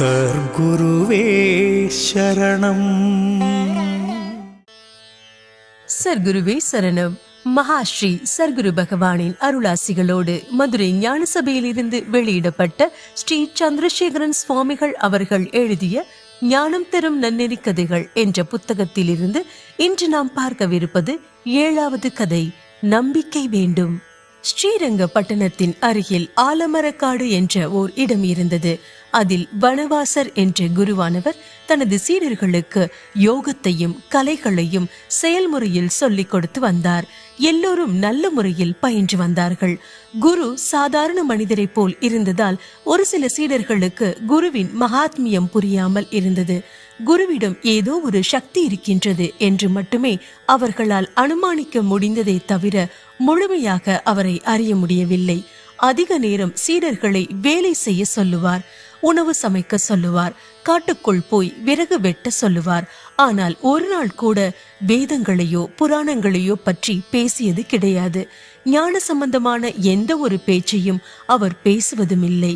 சர்குருவே சரணம். சர்க்குருவே சரணம். மகாஸ்ரீ சர்க்குரு பகவானின் அருளாசிகளோடு மதுரை ஞான சபையிலிருந்து வெளியிடப்பட்ட ஸ்ரீ சந்திரசேகரன் சுவாமிகள் அவர்கள் எழுதிய ஞானம் தரும் நன்னெறி கதைகள் என்ற புத்தகத்திலிருந்து இன்று நாம் பார்க்கவிருப்பது ஏழாவது கதை நம்பிக்கை வேண்டும். ஸ்ரீரங்க பட்டணத்தின் அருகில் ஆலமரக்காடு என்ற ஓர் இடம் இருந்தது. அதில் வனவாசர் என்ற குருவானவர் தனது சீடர்களுக்கு யோகத்தையும் கலைகளையும் செயல்முறையில் சொல்லிக் கொடுத்து வந்தார். எல்லோரும் நல்ல முறையில் பயின்று வந்தார்கள். குரு சாதாரண மனிதரைப் போல் இருந்ததால் ஒரு சில சீடர்களுக்கு குருவின் மகாத்மியம் புரியாமல் இருந்தது. குருவிடம் ஏதோ ஒரு சக்தி இருக்கின்றது என்று மட்டுமே அவர்களால் அனுமானிக்க முடிந்ததை தவிர முழுமையாக அவரை அறிய முடியவில்லை. அதிக நேரம் சீடர்களை வேலை செய்ய சொல்லுவார். உணவு சமைக்க சொல்லுவார். காட்டுக்குள் போய் விறகு வெட்ட சொல்லுவார். ஆனால் ஒரு நாள் கூட வேதங்களையோ புராணங்களையோ பற்றி பேசியது கிடையாது. ஞான சம்பந்தமான எந்த ஒரு பேச்சையும் அவர் பேசுவதும் இல்லை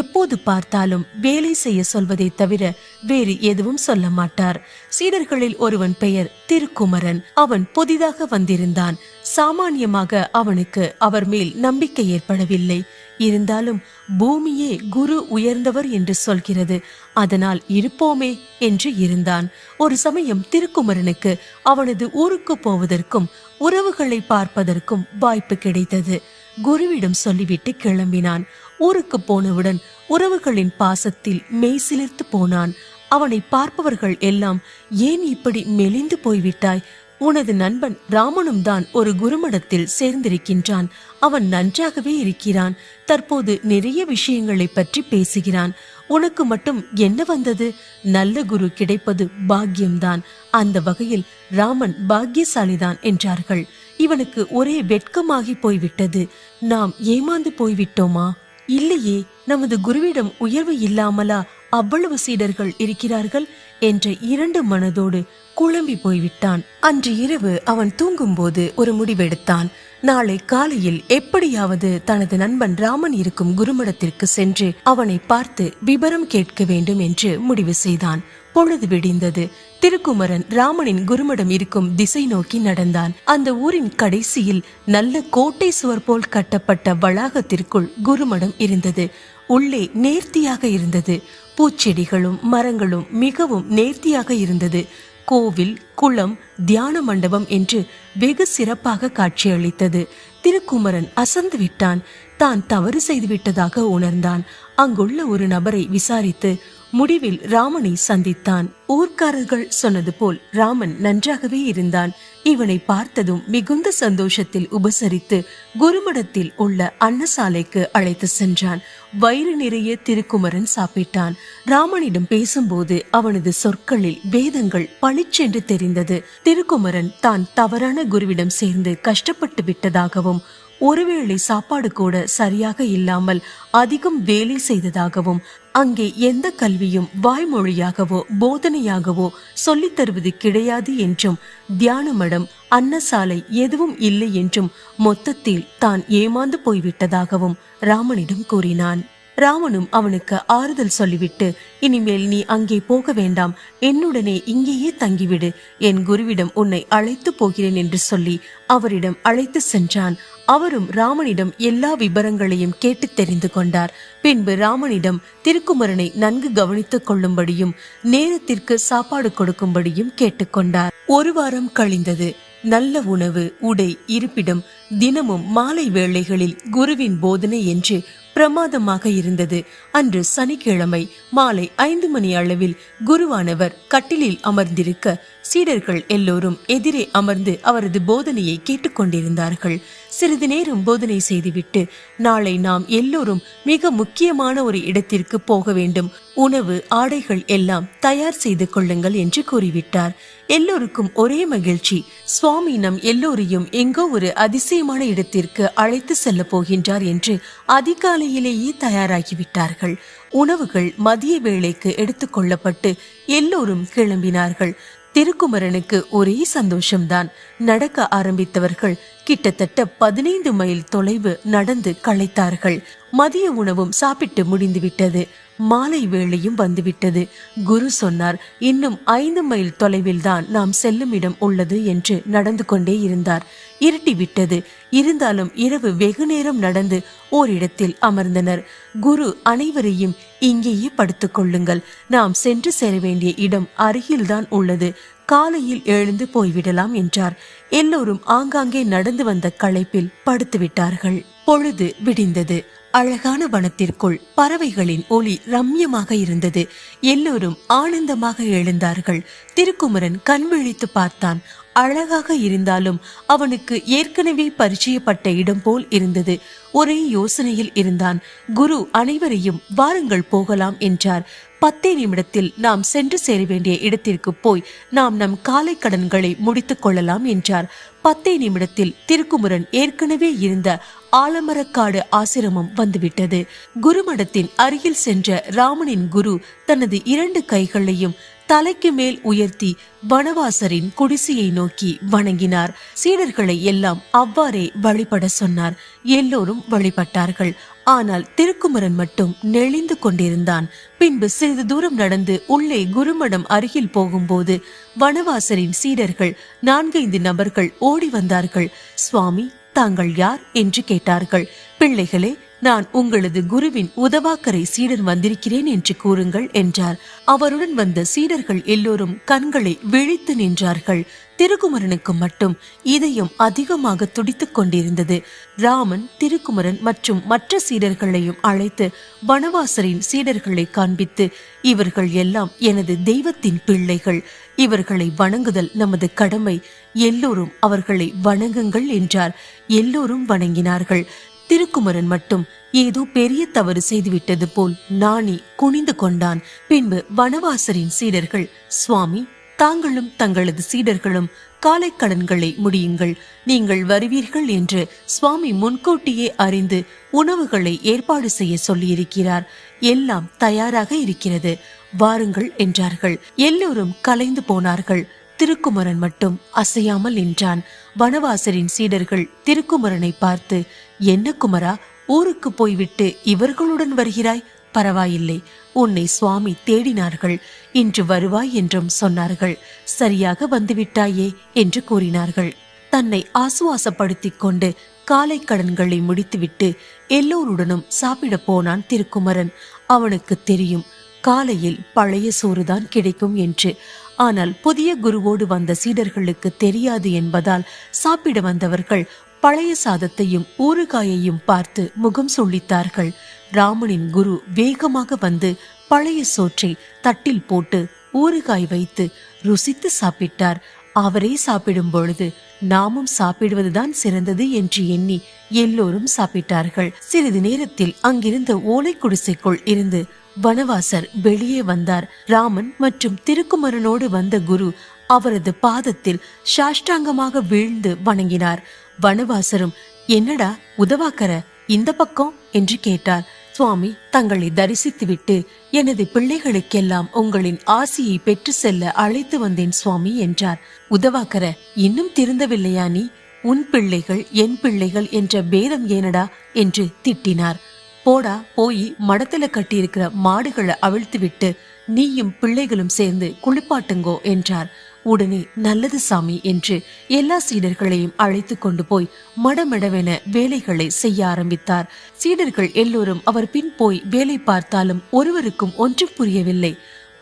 எப்போது பார்த்தாலும் வேலை செய்ய சொல்வதை தவிர வேறு எதுவும் சொல்ல மாட்டார். சீடர்களில் ஒருவன் பெயர் திருக்குமரன். அவன் புதிதாக வந்திருந்தான். சாமானியமாக அவனுக்கு அவர் மேல் நம்பிக்கை ஏற்படவில்லை. இருந்தாலும் பூமியே குரு உயர்ந்தவர் என்று சொல்கிறது. அதனால் இருப்போமே என்று இருந்தான். ஒரு சமயம் திருக்குமரனுக்கு அவனது ஊருக்கு போவதற்கும் உறவுகளை பார்ப்பதற்கும் வாய்ப்பு கிடைத்தது. குருவிடம் சொல்லிவிட்டு கிளம்பினான். ஊருக்கு போனவுடன் உறவுகளின் பாசத்தில் மெய்சிலிர்த்து போனான். அவனை பார்ப்பவர்கள் எல்லாம் ஏன் இப்படி மெலிந்து போய்விட்டாய்? உனது நண்பன் ராமனும் தான் ஒரு குருமடத்தில் சேர்ந்திருக்கின்றான். அவன் நன்றாகவே இருக்கிறான். தற்போது நிறைய விஷயங்களை பற்றி பேசுகிறான். உனக்கு மட்டும் என்ன வந்தது? நல்ல குரு கிடைப்பது பாக்கியம்தான். அந்த வகையில் ராமன் பாக்கியசாலிதான் என்றார்கள். இவனுக்கு ஒரே வெட்கமாகி போய்விட்டது. நாம் ஏமாந்து போய்விட்டோமா? இல்லையே நமது குருவிடம் உயர்வு இல்லாமலா அவ்வளவு சீடர்கள் இருக்கிறார்கள்? என்ற இரண்டு மனதோடு குழம்பி போய்விட்டான். அன்று இரவு அவன் தூங்கும்போது ஒரு முடிவெடுத்தான். நாளை காலையில் எப்படியாவது தனது நண்பன் ராமன் இருக்கும் குருமடத்திற்கு சென்று அவனை பார்த்து விபரம் கேட்க வேண்டும் என்று முடிவு செய்தான். பொழுது விடிந்தது. திருக்குமரன் ராமனின் குருமடம் இருக்கும் திசை நோக்கி நடந்தான். அந்த ஊரின் கடைசியில் நல்ல கோட்டை சுவர் போல் கட்டப்பட்ட வளாகத்திற்குள் குருமடம் இருந்தது. உள்ளே நேர்த்தியாக இருந்தது. பூச்செடிகளும் மரங்களும் மிகவும் நேர்த்தியாக இருந்தது. கோவில் குளம் தியான மண்டபம் என்று வெகு சிறப்பாக காட்சியளித்தது. திருக்குமரன் அசந்து விட்டான். தான் தவறு செய்துவிட்டதாக உணர்ந்தான். அங்குள்ள ஒரு நபரை விசாரித்து முடிவில் ராமனை சந்தித்தான். ஊர்க்காரர்கள் சொன்னது போல் ராமன் நன்றாகவே இருந்தான். இவனை பார்த்ததும் மிகுந்த சந்தோஷத்தில் உபசரித்து குருமடத்தில் உள்ள அன்னசாலைக்கு அழைத்து சென்றான். வயிறு நிறைய திருக்குமரன் சாப்பிட்டான். ராமனிடம் பேசும்போது அவனது சொற்களில் வேதங்கள் பளிச்சென்று தெரிந்தது. திருக்குமரன் தான் தவறான குருவிடம் சேர்ந்து கஷ்டப்பட்டு விட்டதாகவும் ஒருவேளை சாப்பாடு கூட சரியாக இல்லாமல் அதிகம் வேலை செய்ததாகவும் அங்கே எந்த கல்வியும் வாய்மொழியாகவோ போதனையாகவோ சொல்லித் தருவது கிடையாது என்றும் தியான மடம் அன்னசாலை எதுவும் இல்லை என்றும் மொத்தத்தில் தான் ஏமாந்து போய்விட்டதாகவும் ராமனிடம் கூறினான். ராமனும் அவனுக்கு ஆறுதல் சொல்லிவிட்டு இனிமேல் நீ அங்கே போக வேண்டாம். என்னுடனே இங்கேயே தங்கிவிடு. என் குருவிடம் உன்னை அழைத்து போகிறேன் என்று சொல்லி அவரிடம் அழைத்து சென்றான். அவரும் ராமனிடம் எல்லா விபரங்களையும் கேட்டு தெரிந்து கொண்டார். பின்பு ராமனிடம் திருக்குமரனை நன்கு கவனித்துக் கொள்ளும்படியும் நேரத்திற்கு சாப்பாடு கொடுக்கும்படியும் கேட்டுக்கொண்டார் ஒரு வாரம் கழிந்தது. நல்ல உணவு உடை இருப்பிடம் தினமும் மாலை வேளைகளில் குருவின் போதனை என்று பிரமாதமாக இருந்தது. அன்று சனிக்கிழமை மாலை ஐந்து மணி அளவில் குருவானவர் கட்டிலில் அமர்ந்திருக்க சீடர்கள் எல்லோரும் எதிரே அமர்ந்து அவரது போதனையை கேட்டுக்கொண்டிருந்தார்கள். சிறிது நேரம் போதனை செய்துவிட்டு நாளை நாம் எல்லோரும் மிக முக்கியமான ஒரு இடத்திற்கு போக வேண்டும். உணவு ஆடைகள் எல்லாம் தயார் செய்து கொள்ளுங்கள் என்று கூறிவிட்டார். எல்லோருக்கும் ஒரே மகிழ்ச்சி சுவாமி நம் எல்லோரையும் எங்கோ ஒரு அதிசயமான இடத்திற்கு அழைத்து செல்ல போகின்றார் என்று அதிகாலையிலேயே தயாராகிவிட்டார்கள். உணவுகள் மதிய வேளைக்கு எடுத்துக்கொள்ளப்பட்டு எல்லோரும் கிளம்பினார்கள். திருக்குமரனுக்கு ஒரே சந்தோஷம்தான். நடக்க ஆரம்பித்தவர்கள் கிட்டத்தட்ட பதினைந்து மைல் தொலைவு நடந்து களைத்தார்கள். மதிய உணவும் சாப்பிட்டு முடிந்துவிட்டது. மாலை வேளையும் வந்துவிட்டது. குரு சொன்னார் இன்னும் ஐந்து மைல் தொலைவில் தான் நாம் செல்லும் இடம் உள்ளது என்று நடந்து கொண்டே இருந்தார். இருட்டிவிட்டது. இருந்தாலும் இரவு வெகு நேரம் நடந்து ஓரிடத்தில் அமர்ந்தனர். குரு அனைவரையும் இங்கேயே படுத்துக் கொள்ளுங்கள். நாம் சென்று சேர வேண்டிய இடம் அருகில்தான் உள்ளது. காலையில் எழுந்து போய்விடலாம் என்றார். எல்லோரும் ஆங்காங்கே நடந்து வந்த களைப்பில் படுத்து விட்டார்கள் பொழுது விடிந்தது. அழகான வனத்திற்குள் பறவைகளின் ஒளி ரம்யமாக இருந்தது. எல்லோரும் ஆனந்தமாக எழுந்தார்கள். திருக்குமரன் கண் விழித்து பார்த்தான். அழகாக இருந்தாலும் அவனுக்கு ஏற்கனவே பரிச்சயப்பட்ட இடம் போல் இருந்தது. ஒரே யோசனையில் இருந்தான். குரு அனைவரையும் வாருங்கள் போகலாம் என்றார். பத்தே நிமிடத்தில் நாம் சென்று சேர வேண்டிய இடத்திற்கு போய் நாம் நம் காலை கடன்களை முடித்துக் கொள்ளலாம் என்றார். பத்தே நிமிடத்தில் திருக்குமரன் ஏற்கனவே இருந்த ஆலமரக்காடு ஆசிரமம் வந்துவிட்டது. குருமடத்தின் அருகில் சென்ற ராமனின் குரு தனது இரண்டு கைகளையும் தலைக்கு மேல் உயர்த்தி வனவாசரின் குடிசையை நோக்கி வணங்கினார். சீடர்களை எல்லாம் அவ்வாறே வழிபட சொன்னார். எல்லோரும் வழிபட்டார்கள். ஆனால் திருக்குமரன் மட்டும் நெளிந்து கொண்டிருந்தான். பின்பு சிறிது தூரம் நடந்து உள்ளே குருமடம் அருகில் போகும்போது வனவாசரின் சீடர்கள் நான்கைந்து நபர்கள் ஓடி வந்தார்கள். சுவாமி தாங்கள் யார்? என்று கேட்டார்கள். பிள்ளைகளே நான் உங்களது குருவின் உதவாக்கரை சீடன் வந்திருக்கிறேன் என்று கூறுங்கள் என்றார். அவருடன் வந்த சீடர்கள் எல்லோரும் கண்களை விழித்து நின்றார்கள். திருக்குமரனுக்கு மட்டும் இதயம் அதிகமாக துடித்துக் கொண்டிருந்தது. ராமன் திருக்குமரன் மற்றும் மற்ற சீடர்களையும் அழைத்து வனவாசரின் சீடர்களை காண்பித்து இவர்கள் எல்லாம் எனது தெய்வத்தின் பிள்ளைகள். இவர்களை வணங்குதல் நமது கடமை. எல்லோரும் அவர்களை வணங்குங்கள் என்றார். எல்லோரும் வணங்கினார்கள். திருக்குமரன் மட்டும் ஏதோ பெரிய தவறு செய்துவிட்டது போல் நாணி குனிந்து கொண்டான். பின்பு வனவாசரின் சீடர்கள் சுவாமி தாங்களும் தங்களது சீடர்களும் காலை கடன்களை முடியுங்கள். நீங்கள் வருவீர்கள் என்று சுவாமி முன்கூட்டியே அறிந்து உணவுகளை ஏற்பாடு செய்ய சொல்லியிருக்கிறார். எல்லாம் தயாராக இருக்கிறது. வாருங்கள் என்றார்கள். எல்லோரும் கலைந்து போனார்கள். திருக்குமரன் மட்டும் அசையாமல் நின்றான். வனவாசரின் சீடர்கள் திருக்குமரனை பார்த்து என்ன குமரா ஊருக்கு போய்விட்டு இவர்களுடன் வருகிறாய்? பரவாயில்லை உன்னை சுவாமி தேடினார்கள். இன்று வருவாய் என்றும் சொன்னார்கள். சரியாக வந்துவிட்டாயே என்று கூறினார்கள். தன்னை ஆசுவாசப்படுத்திக் கொண்டு காலை கடன்களை முடித்துவிட்டு எல்லோருடனும் சாப்பிட போனான் திருக்குமரன். அவனுக்கு தெரியும் காலையில் பழைய சோறுதான் கிடைக்கும் என்று. ஆனால் புதிய குருவோடு வந்த சீடர்களுக்கு தெரியாது என்பதால் சாப்பிட வந்தவர்கள் பழைய சாதத்தையும் ஊறுகாயையும் பார்த்து முகம் சொல்லித்தார்கள் ராமனின் குரு வேகமாக வந்து பழைய சோற்றை தட்டில் போட்டு ஊறுகாய் வைத்து ருசித்து சாப்பிட்டார். அவரே சாப்பிடும் பொழுது நாமும் சாப்பிடுவதுதான் சிறந்தது என்று எண்ணி எல்லோரும் சாப்பிட்டார்கள். சிறிது நேரத்தில் அங்கிருந்த ஓலை குடிசைக்குள் இருந்து வனவாசர் வெளியே வந்தார். ராமன் மற்றும் திருக்குமரனோடு வந்த குரு அவரது பாதத்தில் சாஷ்டாங்கமாக வீழ்ந்து வணங்கினார். வனவாசரும் என்னடா உதவாக்கற இந்த பக்கம்? என்று கேட்டார். சுவாமி தங்களை தரிசித்துவிட்டு எனது பிள்ளைகளுக்கெல்லாம் உங்களின் ஆசியை பெற்று செல்ல அழைத்து வந்தேன் சுவாமி என்றார். உதவாக்கர இன்னும் திருந்தவில்லையா நீ? உன் பிள்ளைகள் என் பிள்ளைகள் என்ற பேதம் ஏனடா? என்று திட்டினார். போடா போய் மடத்துல கட்டியிருக்கிற மாடுகளை அவிழ்த்து விட்டு நீயும் பிள்ளைகளும் சேர்ந்து குளிப்பாட்டுங்கோ என்றார். உடனே நல்லது சாமி என்று எல்லா சீடர்களையும் அழைத்து கொண்டு போய் மடமடவென வேலைகளை செய்ய ஆரம்பித்தார். சீடர்கள் எல்லோரும் அவர் பின் போய் வேலை பார்த்தாலும் ஒருவருக்கும் ஒன்றும் புரியவில்லை.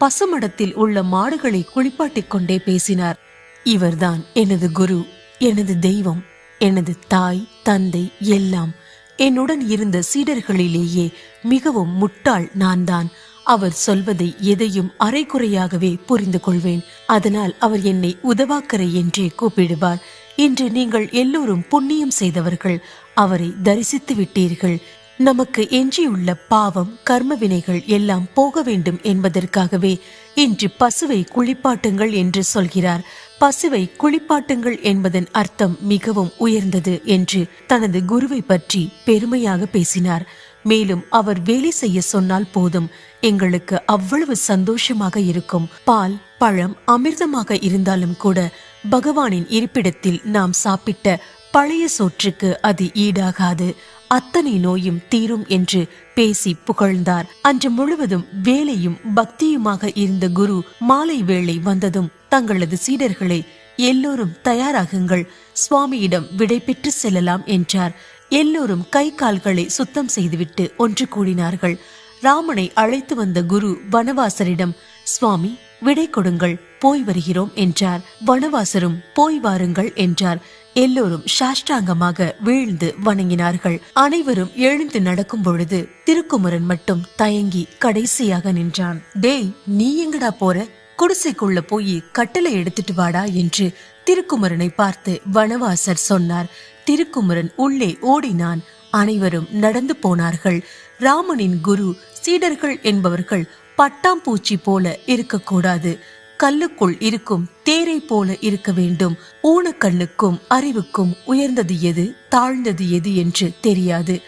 பசுமடத்தில் உள்ள மாடுகளை குளிப்பாட்டிக் கொண்டே பேசினார். இவர்தான் எனது குரு எனது தெய்வம் எனது தாய் தந்தை எல்லாம். என்னுடன் இருந்த சீடர்களிலேயே மிகவும் முட்டாள் நான் தான் அவர் சொல்வதை எதையும் அரைகுறையாகவே புரிந்து கொள்வேன். அதனால் அவர் என்னை உதவாக்கரை என்றே கூப்பிடுவார். இன்று நீங்கள் எல்லோரும் புண்ணியம் செய்தவர்கள் அவரை தரிசித்து விட்டீர்கள். நமக்கு எஞ்சியுள்ள பாவம் கர்ம வினைகள் எல்லாம் போக வேண்டும் என்பதற்காகவே இன்று பசுவை குளிப்பாட்டுங்கள் என்று சொல்கிறார். பசுவை குளிப்பாட்டுங்கள் என்பதன் அர்த்தம் மிகவும் உயர்ந்தது என்று தனது குருவை பற்றி பெருமையாக பேசினார். மேலும் அவர் வேலை செய்ய சொன்னால் போதும். எங்களுக்கு அவ்வளவு சந்தோஷமாக இருக்கும். பால் பழம் அமிர்தமாக இருந்தாலும் கூட பகவானின் இருப்பிடத்தில் நாம் சாப்பிட்ட பழைய சோற்றுக்கு அது ஈடாகாது. அத்தனை நோயும் தீரும் என்று பேசி புகழ்ந்தார். அன்று முழுவதும் வேலையும் பக்தியுமாக இருந்த குரு மாலை வேளை வந்ததும் தங்களது சீடர்களை எல்லோரும் தயாராகுங்கள். சுவாமியிடம் விடை பெற்று செல்லலாம் என்றார். எல்லோரும் கை கால்களை சுத்தம் செய்துவிட்டு ஒன்று கூடினார்கள். ராமனை அழைத்து வந்த குரு வனவாசரிடம் சுவாமி விடை கொடுங்கள் போய் வருகிறோம் என்றார். வனவாசரும் போய் வாருங்கள் என்றார். எல்லோரும் சாஷ்டாங்கமாக வீழ்ந்து வணங்கினார்கள். அனைவரும் எழுந்து நடக்கும் பொழுது திருக்குமரன் மட்டும் தயங்கி கடைசியாக நின்றான். டேய் நீ எங்கடா போற? குடிசைக்குள்ள போய் கட்டளை எடுத்துட்டு வாடா என்று திருக்குமரனை பார்த்து வனவாசர் சொன்னார். திருக்குமரன் உள்ளே ஓடினான். அனைவரும் நடந்து போனார்கள். ராமனின் குரு சீடர்கள் என்பவர்கள் பட்டாம்பூச்சி போல இருக்கக்கூடாது. கல்லுக்குள் இருக்கும் தேரை போல இருக்க வேண்டும். ஊனக்கண்ணுக்கும் அறிவுக்கும் உயர்ந்தது எது தாழ்ந்தது எது என்று தெரியாது.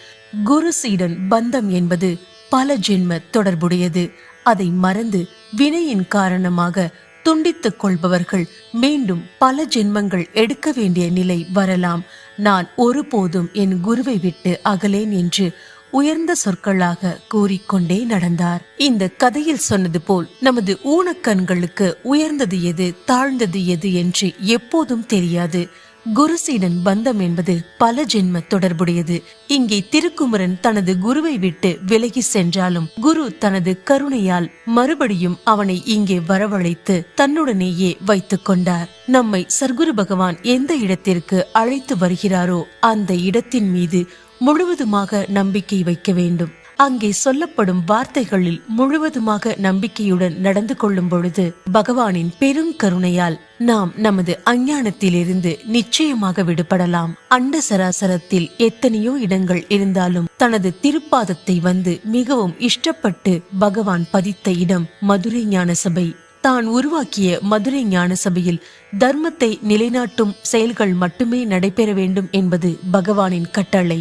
குரு சீடன் பந்தம் என்பது பல ஜென்ம தொடர்புடையது. அதை மறந்து வினையின் காரணமாக துண்டித்துக் கொள்பவர்கள் மீண்டும் பல ஜென்மங்கள் எடுக்க வேண்டிய நிலை வரலாம். நான் ஒருபோதும் என் குருவை விட்டு அகலேன் என்று உயர்ந்த சொற்களாக கூறிக்கொண்டே நடந்தார். இந்த கதையில் சொன்னது போல் நமது ஊனக்கண்களுக்கு உயர்ந்தது எது தாழ்ந்தது எது என்று எப்போதும் தெரியாது. குருசீடன் பந்தம் என்பது பல ஜென்ம தொடர்புடையது. இங்கே திருக்குமரன் தனது குருவை விட்டு விலகி சென்றாலும் குரு தனது கருணையால் மறுபடியும் அவனை இங்கே வரவழைத்து தன்னுடனேயே வைத்துக் கொண்டார். நம்மை சர்க்குரு பகவான் எந்த இடத்திற்கு அழைத்து வருகிறாரோ அந்த இடத்தின் மீது முழுவதுமாக நம்பிக்கை வைக்க வேண்டும். அங்கே சொல்லப்படும் வார்த்தைகளில் முழுவதுமாக நம்பிக்கையுடன் நடந்து கொள்ளும் பொழுது பகவானின் பெரும் கருணையால் நாம் நமது அஞ்ஞானத்திலிருந்து நிச்சயமாக விடுபடலாம். அண்ட சராசரத்தில் எத்தனையோ இடங்கள் இருந்தாலும் தனது திருப்பாதத்தை வந்து மிகவும் இஷ்டப்பட்டு பகவான் பதித்த இடம் மதுரை ஞான சபை. தான் உருவாக்கிய மதுரை ஞான சபையில் தர்மத்தை நிலைநாட்டும் செயல்கள் மட்டுமே நடைபெற வேண்டும் என்பது பகவானின் கட்டளை.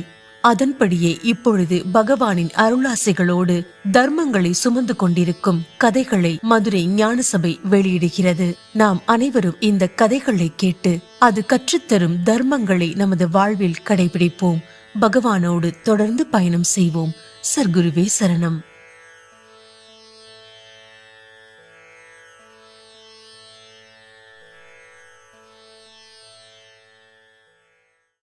அதன்படியே இப்பொழுது பகவானின் அருளாசைகளோடு தர்மங்களை சுமந்து கொண்டிருக்கும் கதைகளை மதுரை ஞானசபை வெளியிடுகிறது. நாம் அனைவரும் இந்த கதைகளை கேட்டு அது கற்றுத்தரும் தர்மங்களை நமது வாழ்வில் கடைபிடிப்போம். பகவானோடு தொடர்ந்து பயணம் செய்வோம். சர்க்குருவே சரணம்.